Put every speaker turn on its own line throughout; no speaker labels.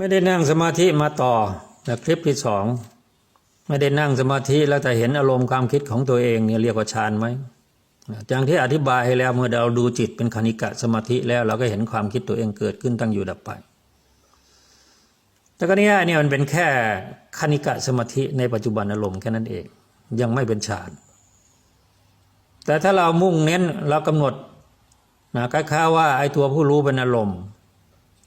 ไม่ได้นั่งสมาธิมาต่อแต่คลิปที่สองไม่ได้นั่งสมาธิแล้วแต่เห็นอารมณ์ความคิดของตัวเองเนี่ยเรียกว่าฌานไหมอย่างที่อธิบายให้แล้วเมื่อเราดูจิตเป็นคณิกะสมาธิแล้วเราก็เห็นความคิดตัวเองเกิดขึ้นตั้งอยู่ดับไป แต่ก็เนี้ยเนี่ยมันเป็นแค่คณิกะสมาธิในปัจจุบันอารมณ์แค่นั้นเอง ยังไม่เป็นฌาน แต่ถ้าเรามุ่งเน้นเรากำหนดนะคล้ายๆว่าไอ้ตัวผู้รู้เป็นอารมณ์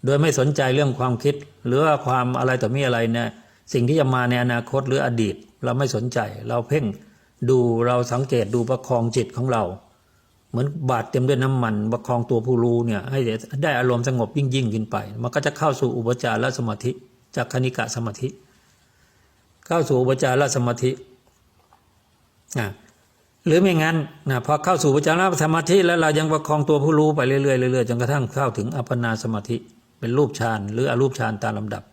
โดยไม่สนใจเรื่องความคิด หรือว่าความอะไรต่อมีอะไรเนี่ยสิ่งที่จะมาในอนาคตหรืออดีต เราไม่สนใจ เราเพ่งดูเราสังเกตดูประคองจิตของเรา เหมือนบาดเต็มด้วยน้ำมันประคองตัวผู้รู้เนี่ยให้ได้อารมณ์สงบยิ่งยิ่งขึ้นไป มันก็จะเข้าสู่อุปจารสมาธิ จากคณิกะสมาธิ เข้าสู่อุปจารสมาธิอะหรือไม่งั้นนะพอเข้าสู่อุปจารสมาธิแล้วเรายังประคองตัวผู้รู้ไปเรื่อยๆเรื่อยๆจนกระทั่งเข้าถึงอัปปนาสมาธิ เป็นรูปฌานหรืออรูปฌานตามลำดับ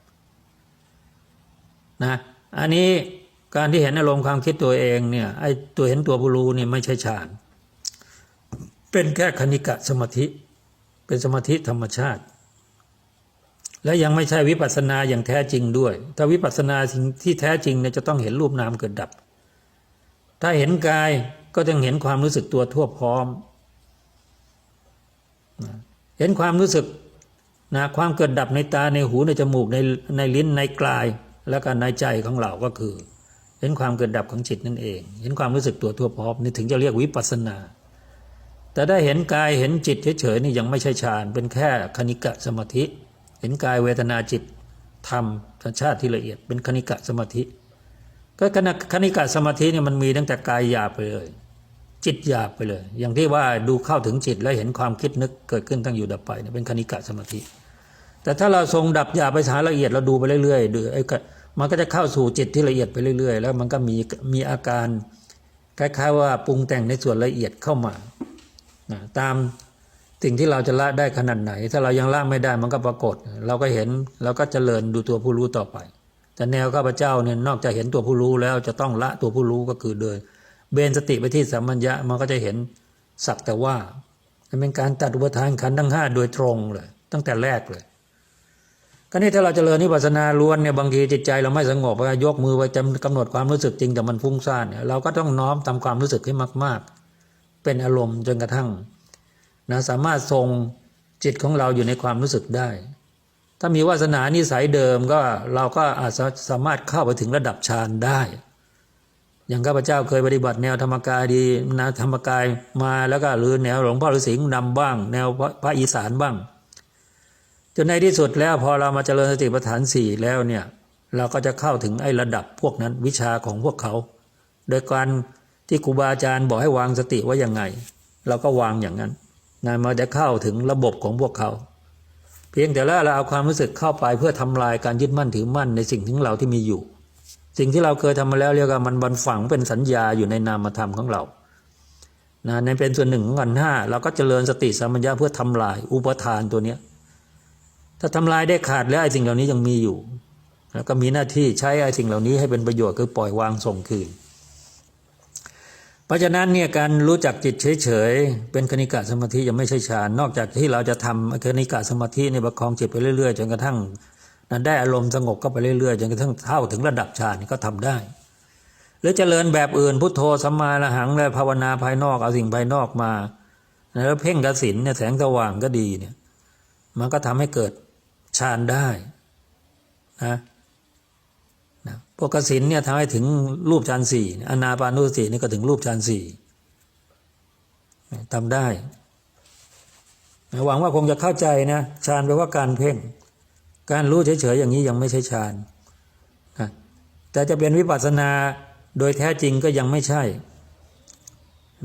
นะอันนี้การที่เห็นอารมณ์ความคิดตัวเองเนี่ยไอ้ตัวเห็นตัวผู้รู้เนี่ยไม่ใช่ฌานเป็นแค่คณิกะสมาธิ เป็นสมาธิธรรมชาติ และยังไม่ใช่วิปัสสนาอย่างแท้จริงด้วย ถ้าวิปัสสนาสิ่งที่แท้จริงเนี่ยจะต้องเห็นรูปนามเกิดดับ ถ้าเห็นกายก็ต้องเห็นความรู้สึกตัวทั่วพร้อม เห็นความรู้สึก นะความเกิดดับในตาในหูในจมูกในในลิ้นในกลาย แล้วก็ในใจของเราก็คือ เห็นความเกิดดับของจิตนั่นเอง เห็นความรู้สึกตัวทั่วพร้อมนี่ถึงจะเรียกวิปัสสนา แต่ได้เห็นกายเห็นจิตเฉยๆนี่ยังไม่ใช่ฌานเป็นแค่คณิกะสมาธิ เห็นกายเวทนาจิตธรรมธรรมชาติที่ละเอียดเป็นคณิกะสมาธิ ก็คณะคณิกะสมาธิเนี่ยมันมีตั้งแต่กายหยาบไปเลย จิตหยาบไปเลย อย่างที่ว่าดูเข้าถึงจิตแล้วเห็นความคิดนึกเกิดขึ้นตั้งอยู่ดับไปเป็นคณิกะสมาธิ แต่ถ้าเราทรงดับหยาบไปหาละเอียดเราดูไปเรื่อยๆดูไอ้มันก็จะเข้าสู่จิตที่ละเอียดไปเรื่อย ๆ แล้วมันก็มีมีอาการคล้ายๆว่าปรุงแต่งในส่วนละเอียดเข้ามานะตามสิ่งที่เราจะละได้ขนาดไหน ถ้าเรายังละไม่ได้มันก็ปรากฏ เราก็เห็นเราก็เจริญดูตัวผู้รู้ต่อไป แต่แนวข้าพเจ้าเนี่ยนอกจากเห็นตัวผู้รู้แล้วจะต้องละตัวผู้รู้ก็คือเดิน เบนสติไปที่สัมมัญญะมันก็จะเห็นสักแต่ว่ามันเป็นการตัดอุปทานขันทั้งห้าโดยตรงเลย ตั้งแต่แรกเลยก็นี่ถ้าเราจเจริญนิพพานาล้วนเนี่ยบางทีจิตใจเราไม่สงบว่ายกมือไว้จำกำหนดความรู้สึกจริงแต่มันฟุ้งซ่านเนี่ยเราก็ต้องน้อมทำความรู้สึกให้มาก ๆ เป็นอารมณ์จนกระทั่งนะสามารถทรงจิตของเราอยู่ในความรู้สึกได้ ถ้ามีวาสนานิสัยเดิมก็เราก็อาจจะสามารถเข้าไปถึงระดับฌานได้ อย่างข้าพเจ้าเคยปฏิบัติแนวธรรมกายดีนะธรรมกายมาแล้วก็หรือแนวหลวงพ่อฤาษีนำบ้าง แนวพระอีสานบ้าง จนในที่สุดแล้วพอเรามาเจริญสติปัฏฐานสี่แล้วเนี่ยเราก็จะเข้าถึงไอ้ระดับพวกนั้นวิชาของพวกเขา โดยการที่ครูบาอาจารย์บอกให้วางสติไว้ยังไง เราก็วางอย่างนั้นนมันจะเข้าถึงระบบของพวกเขา เพียงแต่ละเราเอาความรู้สึกเข้าไปเพื่อทำลายการยึดมั่นถือมั่นในสิ่งที่เราที่มีอยู่ สิ่งที่เราเคยทำมาแล้วเรียกว่ามันบันฝังเป็นสัญญาอยู่ในนามธรรมของเรานะในเป็นส่วนหนึ่งของกันห้าเราก็เจริญสติสัมปชัญญะเพื่อทำลายอุปทานตัวเนี้ยถ้าทำลายได้ขาดแล้วไอ้สิ่งเหล่านี้ยังมีอยู่ แล้วก็มีหน้าที่ใช้ไอ้สิ่งเหล่านี้ให้เป็นประโยชน์คือปล่อยวางส่งคืน เพราะฉะนั้นเนี่ยการรู้จักจิตเฉยๆเป็นคณิกะสมาธิยังไม่ใช่ฌานนอกจากที่เราจะทำคณิกะสมาธิในประคองจิตไปเรื่อยๆจนกระทั่ง นั้นได้อารมณ์สงบก็ไปเรื่อยๆจนกระทั่งเท่าถึงระดับฌานก็ทำได้ หรือเจริญแบบอื่นพุทโธสัมมาละหังและภาวนาภายนอกเอาสิ่งภายนอกมาแล้วเพ่งกสินเนี่ยแสงสว่างก็ดีเนี่ย มันก็ทำให้เกิดฌานได้นะนะพวกกสินเนี่ยทำให้ถึงรูปฌานสี่อนาปานุสตินี่ก็ถึงรูปฌานสี่ทำได้หวังว่าคงจะเข้าใจนะฌานแปลว่าการเพ่ง การรู้เฉยๆอย่างนี้ยังไม่ใช่ฌานนะแต่จะเป็นวิปัสสนาโดยแท้จริงก็ยังไม่ใช่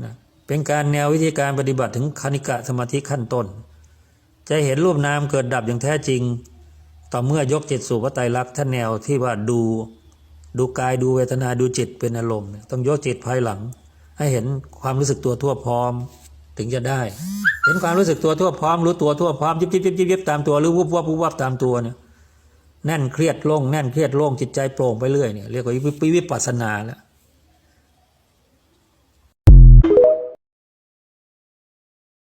นะเป็นการแนววิธีการปฏิบัติถึงคณิกะสมาธิขั้นต้น จะเห็นรูปนามเกิดดับอย่างแท้จริง ต่อเมื่อยกจิตสู่พระไตรลักษณ์ท่านแนวที่ว่าดูดูกายดูเวทนาดูจิตเป็นอารมณ์ ต้องยกจิตภายหลัง ให้เห็นความรู้สึกตัวทั่วพร้อมถึงจะได้ เห็นความรู้สึกตัวทั่วพร้อมรู้ตัวทั่วพร้อมยิบยิบยิบยิบยิบตามตัวหรือวุบวับวุบวับตามตัวเนี่ยแน่นเครียดโล่งแน่นเครียดโล่งจิตใจโปร่งไปเรื่อยเนี่ยเรียกว่าวิปัสสนาแล้ว